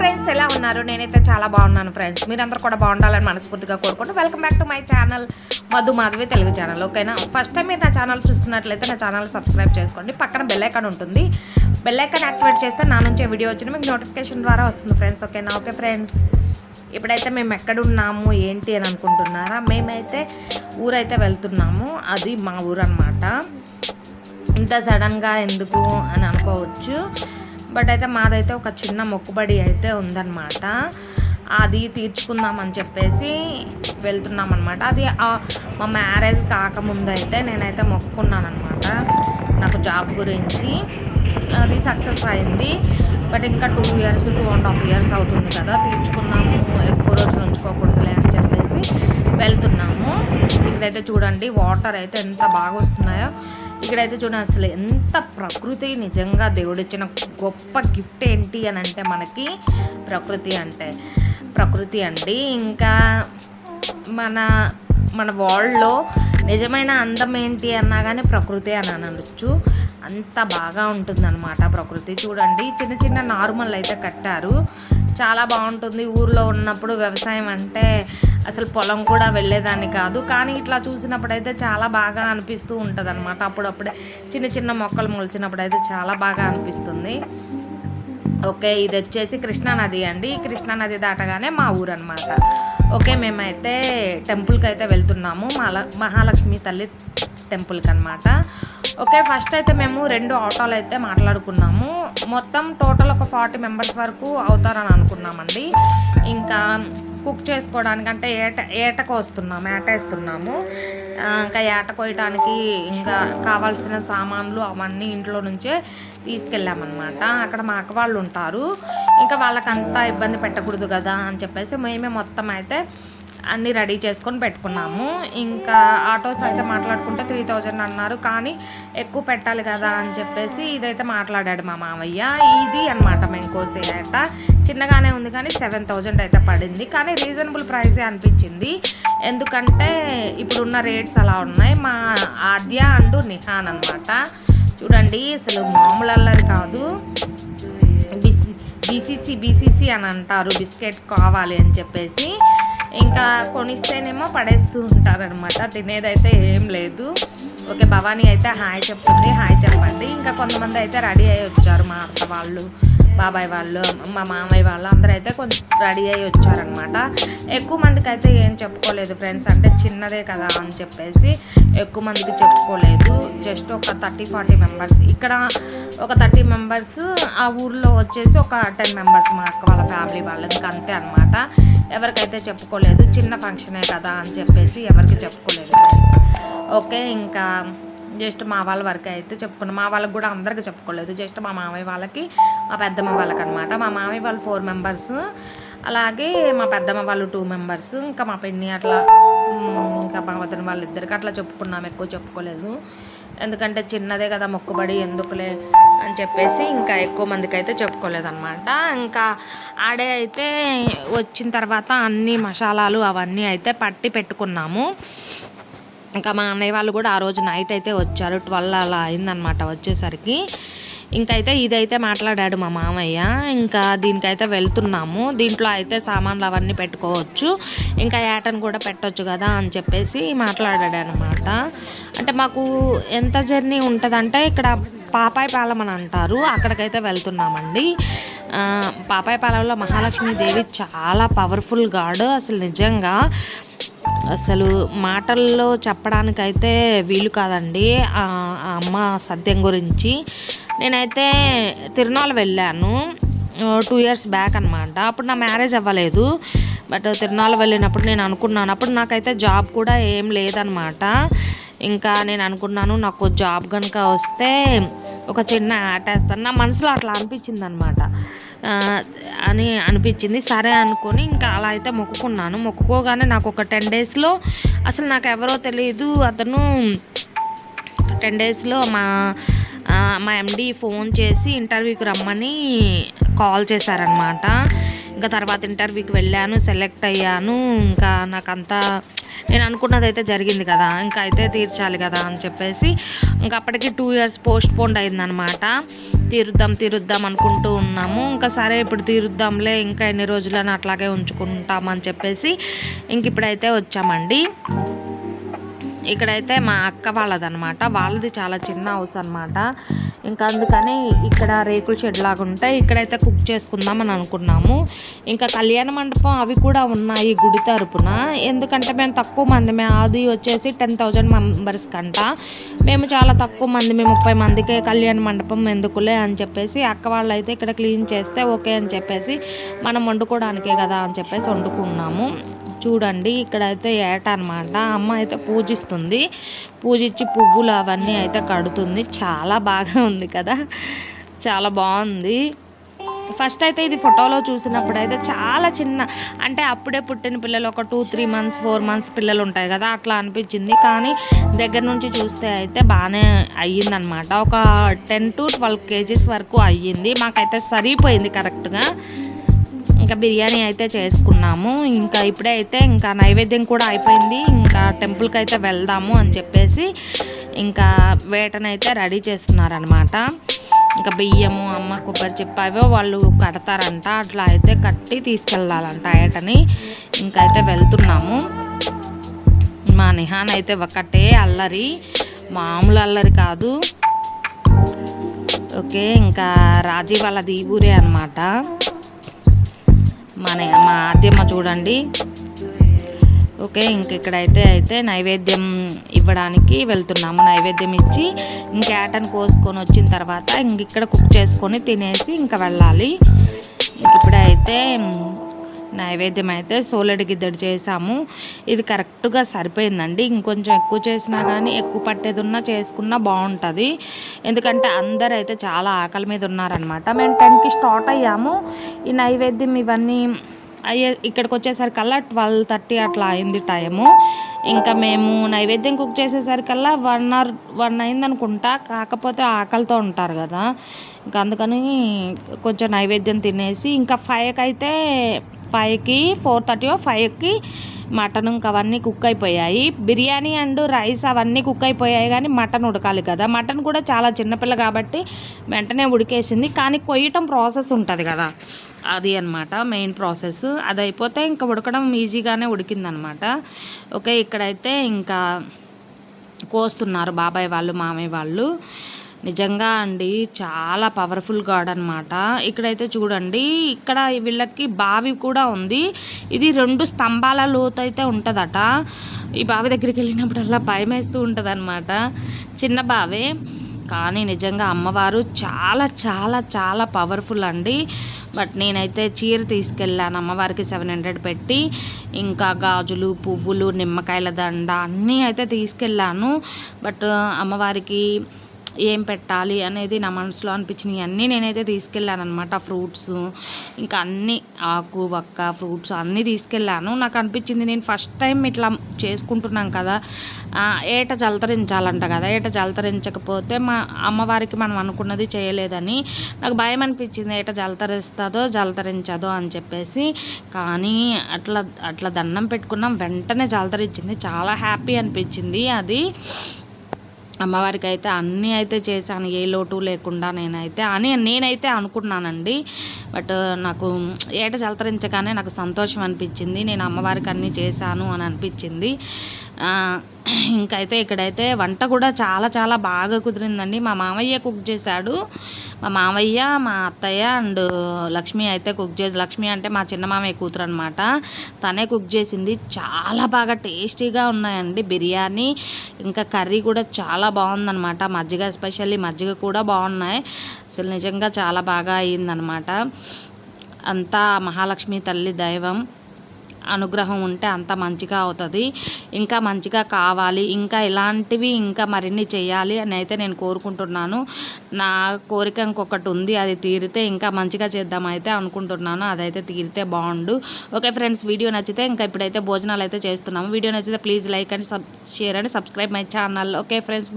Friends ఎలా ఉన్నారు? నేనైతే చాలా బాగున్నాను ఫ్రెండ్స్. మీరందరూ కూడా బాగుండాలని మనస్ఫూర్తిగా కోరుకుంటూ welcome back to my channel Madhu Madhavi Telugu channel ఓకేనా? ఫస్ట్ టైం మీరు నా ఛానల్ చూస్తున్నట్లయితే నా ఛానల్ సబ్స్క్రైబ్ చేసుకోండి. పక్కన బెల్ ఐకాన్ ఉంటుంది. బెల్ ఐకాన్ యాక్టివేట్ చేస్తే నా నుంచి వీడియో వచ్చిన మీకు నోటిఫికేషన్ ద్వారా వస్తుంది ఫ్రెండ్స్ ఓకేనా? Okay friends. ఇప్పుడైతే మేము ఎక్కడున్నాము ఏంటి అని అనుకుంటున్నారా? మేమైతే ఊరైతే వెళ్తున్నాము. అది మా ఊరు అనమాట ఇంత సడన్గా ఎందుకు అని అనుకోవచ్చు. బట్ అయితే మాదైతే ఒక చిన్న మొక్కుబడి అయితే ఉందన్నమాట. అది తీర్చుకుందామని చెప్పేసి వెళ్తున్నాం అనమాట అది మా మ్యారేజ్ కాకముందు అయితే నేనైతే మొక్కుకున్నాను అనమాట నాకు జాబ్ గురించి. అది సక్సెస్ అయింది. బట్ ఇంకా two years two and half years అవుతుంది కదా. తీర్చుకున్నాము. ఎక్కువ రోజులు ఉంచుకోకూడదులే అని చెప్పేసి వెళ్తున్నాము. ఇక్కడైతే చూడండి వాటర్ అయితే ఎంత బాగా వస్తున్నాయో. ఇక్కడైతే చూడండి అసలు ఎంత ప్రకృతి నిజంగా దేవుడిచ్చిన గొప్ప గిఫ్ట్ ఏంటి అని అంటే మనకి ప్రకృతి అంటే ప్రకృతి అండి. ఇంకా మన మన వరల్డ్లో నిజమైన అందం ఏంటి అన్నా కానీ ప్రకృతి అని అనొచ్చు. అంత బాగా ఉంటుందన్నమాట ప్రకృతి. చూడండి చిన్న చిన్న నార్మల్ అయితే కట్టారు. చాలా బాగుంటుంది. ఊర్లో ఉన్నప్పుడు వ్యవసాయం అంటే అసలు పొలం కూడా వెళ్ళేదాన్ని కాదు. కానీ ఇట్లా చూసినప్పుడైతే చాలా బాగా అనిపిస్తూ ఉంటుంది అనమాట అప్పుడప్పుడే చిన్న చిన్న మొక్కలు మొలిచినప్పుడు అయితే చాలా బాగా అనిపిస్తుంది. ఓకే ఇది వచ్చేసి కృష్ణా నది అండి. ఈ కృష్ణా నది దాటగానే మా ఊరు అనమాట ఓకే మేమైతే టెంపుల్కి అయితే వెళ్తున్నాము. మాల మహాలక్ష్మి తల్లి టెంపుల్కి అనమాట ఓకే ఫస్ట్ అయితే మేము రెండు ఆటోలు అయితే మాట్లాడుకున్నాము. మొత్తం టోటల్ ఒక ఫార్టీ మెంబర్స్ వరకు అవుతారని అనుకున్నామండి. ఇంకా కుక్ చేసుకోవడానికి అంటే ఏట ఏటకు వస్తున్నాము ఏట వేస్తున్నాము ఇంకా ఏట కోయటానికి ఇంకా కావాల్సిన సామాన్లు అవన్నీ ఇంట్లో నుంచే తీసుకెళ్ళామన్నమాట. అక్కడ మా అక్క వాళ్ళు ఉంటారు. ఇంకా వాళ్ళకంతా ఇబ్బంది పెట్టకూడదు కదా అని చెప్పేసి మేమే మొత్తం అయితే అన్నీ రెడీ చేసుకొని పెట్టుకున్నాము. ఇంకా ఆటోస్ అయితే మాట్లాడుకుంటే త్రీ థౌజండ్ అన్నారు. కానీ ఎక్కువ పెట్టాలి కదా అని చెప్పేసి ఇదైతే మాట్లాడాడు మా మామయ్య ఇది అనమాట మేము కోసే చిన్నగానే ఉంది కానీ సెవెన్ థౌజండ్ అయితే పడింది. కానీ రీజనబుల్ ప్రైసే అనిపించింది. ఎందుకంటే ఇప్పుడున్న రేట్స్ అలా ఉన్నాయి. మా ఆద్య అండ్ నిహాన్ అనమాట చూడండి అసలు మామూలు అల్లరి కాదు. బిసి బీసీసీ బీసీసీ అని అంటారు. బిస్కెట్ కావాలి అని చెప్పేసి. ఇంకా కొనిస్తేనేమో పడేస్తూ ఉంటారనమాట తినేదైతే ఏం లేదు. ఓకే భవానీ అయితే హాయ్ చెప్తుంది హాయ్ చెప్పండి. ఇంకా కొంతమంది అయితే రెడీ అయ్యి వచ్చారు మా అత్త వాళ్ళు బాబాయ్ వాళ్ళు మా మామయ్య వాళ్ళు అందరూ అయితే కొంచెం రెడీ అయ్యి వచ్చారనమాట ఎక్కువ మందికి అయితే ఏం చెప్పుకోలేదు ఫ్రెండ్స్ అంటే చిన్నదే కదా అని చెప్పేసి ఎక్కువ మందికి చెప్పుకోలేదు. జస్ట్ ఒక థర్టీ ఫార్టీ మెంబర్స్. ఇక్కడ ఒక థర్టీ మెంబర్స్ ఆ ఊర్లో వచ్చేసి ఒక టెన్ మెంబర్స్ మా అక్క వాళ్ళ ఫ్యామిలీ వాళ్ళకి అంతే అనమాట ఎవరికైతే చెప్పుకోలేదు చిన్న ఫంక్షనే కదా అని చెప్పేసి ఎవరికి చెప్పుకోలేదు ఫ్రెండ్స్. ఓకే ఇంకా జస్ట్ మా వాళ్ళ వరకు అయితే చెప్పుకున్నాం. మా వాళ్ళకి కూడా అందరికి చెప్పుకోలేదు. జస్ట్ మా మామయ్య వాళ్ళకి మా పెద్దమ్మ వాళ్ళకి అనమాట మా మామయ్య వాళ్ళు ఫోర్ మెంబర్స్. అలాగే మా పెద్దమ్మ వాళ్ళు టూ మెంబర్స్. ఇంకా మా పిన్ని అట్లా ఇంకా మా వదిన వాళ్ళిద్దరికి అట్లా చెప్పుకున్నాం. ఎక్కువ చెప్పుకోలేదు. ఎందుకంటే చిన్నదే కదా మొక్కుబడి ఎందుకులే అని చెప్పేసి ఇంకా ఎక్కువ మందికి అయితే చెప్పుకోలేదన్నమాట. ఇంకా ఆడే అయితే వచ్చిన తర్వాత అన్ని మసాలాలు అవన్నీ అయితే పట్టి పెట్టుకున్నాము. ఇంకా మా అన్నయ్య వాళ్ళు కూడా ఆ రోజు నైట్ అయితే వచ్చారు. ట్వెల్వ్ అలా అయిందనమాట వచ్చేసరికి. ఇంకైతే ఇదైతే మాట్లాడాడు మా మామయ్య. ఇంకా దీనికైతే వెళ్తున్నాము. దీంట్లో అయితే సామాన్లు అవన్నీ పెట్టుకోవచ్చు. ఇంకా యాటను కూడా పెట్టవచ్చు కదా అని చెప్పేసి మాట్లాడాడు అనమాట అంటే మాకు ఎంత జర్నీ ఉంటుందంటే ఇక్కడ పాపాయపాలెం అని అంటారు. అక్కడికైతే వెళ్తున్నామండి. ఆ, పాపాయపాలెంలో మహాలక్ష్మీదేవి చాలా పవర్ఫుల్ గాడ్ అసలు నిజంగా. అసలు మాటల్లో చెప్పడానికైతే వీలు కాదండి. ఆ అమ్మ సత్యం గురించి. నేనైతే తిరునాళ్ళు వెళ్ళాను. టూ ఇయర్స్ బ్యాక్ అనమాట అప్పుడు నా మ్యారేజ్ అవ్వలేదు. బట్ తిరునాళ్ళు వెళ్ళినప్పుడు నేను అనుకున్నాను. అప్పుడు నాకైతే జాబ్ కూడా ఏం లేదనమాట ఇంకా నేను అనుకున్నాను నాకు జాబ్ కనుక వస్తే ఒక చిన్న యాట్ వేస్తాను. నా మనసులో అట్లా అనిపించింది అనమాట అని అనిపించింది. సరే అనుకొని ఇంకా అలా అయితే మొక్కుకున్నాను. మొక్కుకోగానే నాకు ఒక టెన్ డేస్లో అసలు నాకు ఎవరో తెలియదు అతను టెన్ డేస్లో మా మా ఎండి ఫోన్ చేసి ఇంటర్వ్యూకి రమ్మని కాల్ చేశారనమాట ఇంకా తర్వాత ఇంటర్వ్యూకి వెళ్ళాను సెలెక్ట్ అయ్యాను. ఇంకా నాకంతా నేను అనుకున్నది అయితే జరిగింది కదా ఇంకా అయితే తీర్చాలి కదా అని చెప్పేసి ఇంకా అప్పటికి టూ ఇయర్స్ పోస్ట్ పోన్ అయిందనమాట తీరుద్దాం తీరుద్దాం అనుకుంటూ ఉన్నాము. ఇంకా సరే ఇప్పుడు తీరుద్దాంలే ఇంకా ఎన్ని రోజులని అట్లాగే ఉంచుకుంటామని చెప్పేసి ఇంక ఇప్పుడైతే వచ్చామండి. ఇక్కడైతే మా అక్క వాళ్ళదనమాట వాళ్ళది చాలా చిన్న హౌస్ అనమాట ఇంకా అందుకని ఇక్కడ రేకుల షెడ్ లాగా ఉంటాయి. ఇక్కడైతే కుక్ చేసుకుందాం అని అనుకున్నాము. ఇంకా కళ్యాణ మండపం అవి కూడా ఉన్నాయి గుడి తరపున. ఎందుకంటే మేము తక్కువ మంది మేము అది వచ్చేసి టెన్ థౌజండ్ మెంబర్స్ కంట. మేము చాలా తక్కువ మంది. మేము ముప్పై మందికే కళ్యాణ మండపం ఎందుకులే అని చెప్పేసి అక్క వాళ్ళు అయితే ఇక్కడ క్లీన్ చేస్తే ఓకే అని చెప్పేసి మనం వండుకోవడానికే కదా అని చెప్పేసి వండుకున్నాము. చూడండి ఇక్కడైతే ఏట అనమాట అమ్మ అయితే పూజిస్తుంది. పూజించి పువ్వులు అవన్నీ అయితే కడుతుంది. చాలా బాగా ఉంది కదా. చాలా బాగుంది. ఫస్ట్ అయితే ఇది ఫోటోలో చూసినప్పుడు అయితే చాలా చిన్న అంటే అప్పుడే పుట్టిన పిల్లలు ఒక two three months four months పిల్లలు ఉంటాయి కదా అట్లా అనిపించింది. కానీ దగ్గర నుంచి చూస్తే అయితే బాగానే అయ్యిందనమాట ఒక టెన్ టు ట్వెల్వ్ కేజీస్ వరకు అయ్యింది. మాకైతే సరిపోయింది కరెక్ట్గా. ఇంకా బిర్యానీ అయితే చేసుకున్నాము. ఇంకా ఇప్పుడే అయితే ఇంకా నైవేద్యం కూడా అయిపోయింది. ఇంకా టెంపుల్కి అయితే వెళ్దాము అని చెప్పేసి ఇంకా వేటనైతే రెడీ చేస్తున్నారనమాట ఇంకా బియ్యము అమ్మ కొబ్బరి చెప్పావో వాళ్ళు కడతారంట. అట్లా అయితే కట్టి తీసుకెళ్ళాలంట ఏటని. ఇంకా అయితే వెళ్తున్నాము. మా నిహాన్ అయితే ఒకటే అల్లరి. మామూలు అల్లరి కాదు. ఓకే ఇంకా రాజీ వాళ్ళది ఊరే అనమాట మన మా ఆద్యమ్మ చూడండి. ఓకే ఇంక ఇక్కడైతే అయితే నైవేద్యం ఇవ్వడానికి వెళ్తున్నాము. నైవేద్యం ఇచ్చి ఇంకా ఏటను కోసుకొని వచ్చిన తర్వాత ఇంక ఇక్కడ కుక్ చేసుకొని తినేసి ఇంకా వెళ్ళాలి. ఇంక ఇప్పుడైతే నైవేద్యం అయితే సోలడి గిద్దడి చేసాము ఇది కరెక్ట్గా సరిపోయిందండి. ఇంకొంచెం ఎక్కువ చేసినా కానీ ఎక్కువ పట్టేది ఉన్నా చేసుకున్నా బాగుంటుంది. ఎందుకంటే అందరు అయితే చాలా ఆకలి మీద ఉన్నారనమాట మేము టెన్కి స్టార్ట్ అయ్యాము. ఈ నైవేద్యం ఇవన్నీ అయ్యే ఇక్కడికి వచ్చేసరికల్లా ట్వెల్వ్ థర్టీ అట్లా అయింది టైము. ఇంకా మేము నైవేద్యం కుక్ చేసేసరికల్లా వన్ అవర్ వన్ అయింది అనుకుంటా కాకపోతే ఆకలితో ఉంటారు కదా. ఇంకా అందుకని కొంచెం నైవేద్యం తినేసి ఇంకా ఫైవ్కి అయితే ఫైవ్కి ఫోర్ థర్టీ ఫైవ్కి మటన్ ఇంకా అవన్నీ కుక్ అయిపోయాయి. బిర్యానీ అండ్ రైస్ అవన్నీ కుక్ అయిపోయాయి కానీ మటన్ ఉడకాలి కదా. మటన్ కూడా చాలా చిన్నపిల్ల కాబట్టి వెంటనే ఉడికేసింది. కానీ కొయ్యటం ప్రాసెస్ ఉంటుంది కదా. అది అనమాట మెయిన్ ప్రాసెస్. అది అయిపోతే ఇంకా ఉడకడం ఈజీగానే ఉడికిందనమాట ఓకే ఇక్కడైతే ఇంకా కోస్తున్నారు బాబాయ్ వాళ్ళు మామయ్య వాళ్ళు. నిజంగా అండి చాలా పవర్ఫుల్ గాడ్ అనమాట ఇక్కడైతే చూడండి ఇక్కడ వీళ్ళకి బావి కూడా ఉంది. ఇది రెండు స్తంభాల లోతు అయితే ఉంటుందట. ఈ బావి దగ్గరికి వెళ్ళినప్పుడల్లా భయం వేస్తూ ఉంటుంది అనమాట చిన్న బావే. కానీ నిజంగా అమ్మవారు చాలా చాలా చాలా పవర్ఫుల్ అండి. బట్ నేనైతే చీర తీసుకెళ్ళాను అమ్మవారికి సెవెన్ హండ్రెడ్ పెట్టి. ఇంకా గాజులు పువ్వులు నిమ్మకాయల దండ అన్నీ అయితే తీసుకెళ్ళాను. బట్ అమ్మవారికి ఏం పెట్టాలి అనేది నా మనసులో అనిపించినవి అన్నీ నేనైతే తీసుకెళ్ళాను అనమాట ఫ్రూట్స్ ఇంకా అన్నీ ఆకు వక్క ఫ్రూట్స్ అన్నీ తీసుకెళ్ళాను. నాకు అనిపించింది నేను ఫస్ట్ టైం ఇట్లా చేసుకుంటున్నాం కదా ఏట జలతరించాలంట కదా. ఏట జలతరించకపోతే మా అమ్మవారికి మనం అనుకున్నది చేయలేదని నాకు భయం అనిపించింది. ఏట జలతరిస్తుందో జలతరించదో అని చెప్పేసి. కానీ అట్లా అట్లా దండం పెట్టుకున్నాం. వెంటనే జలతరించింది. చాలా హ్యాపీ అనిపించింది అది. అమ్మవారికి అయితే అన్నీ అయితే చేశాను ఏ లోటు లేకుండా నేనైతే అని నేనైతే అనుకున్నానండి. బట్ నాకు ఏట చలతరించగానే నాకు సంతోషం అనిపించింది. నేను అమ్మవారికి అన్నీ చేశాను అని అనిపించింది. ఇంకైతే ఇక్కడైతే వంట కూడా చాలా చాలా బాగా కుదిరిందండి. మా మామయ్య కుక్ చేశాడు. మా మామయ్య మా అత్తయ్య అండ్ లక్ష్మి అయితే కుక్ చేసి లక్ష్మి అంటే మా చిన్న మామయ్య కూతురు అనమాట తనే కుక్ చేసింది. చాలా బాగా టేస్టీగా ఉన్నాయండి బిర్యానీ. ఇంకా కర్రీ కూడా చాలా బాగుందనమాట మజ్జిగ ఎస్పెషల్లీ మజ్జిగ కూడా బాగున్నాయి. అసలు నిజంగా చాలా బాగా అయ్యిందనమాట అంతా మహాలక్ష్మి తల్లి దైవం. అనుగ్రహం ఉంటే అంత మంచిగా అవుతుంది. ఇంకా మంచిగా కావాలి. ఇంకా ఇలాంటివి ఇంకా మరిన్ని చేయాలి అని అయితే నేను కోరుకుంటున్నాను. నా కోరిక ఇంకొకటి ఉంది అది తీరితే ఇంకా మంచిగా చేద్దాం అయితే అనుకుంటున్నాను. అదైతే తీరితే బాగుండు. ఓకే ఫ్రెండ్స్ వీడియో నచ్చితే ఇంకా ఇప్పుడైతే భోజనాలు అయితే చేస్తున్నాము. వీడియో నచ్చితే please like and sub share and subscribe my channel. Okay friends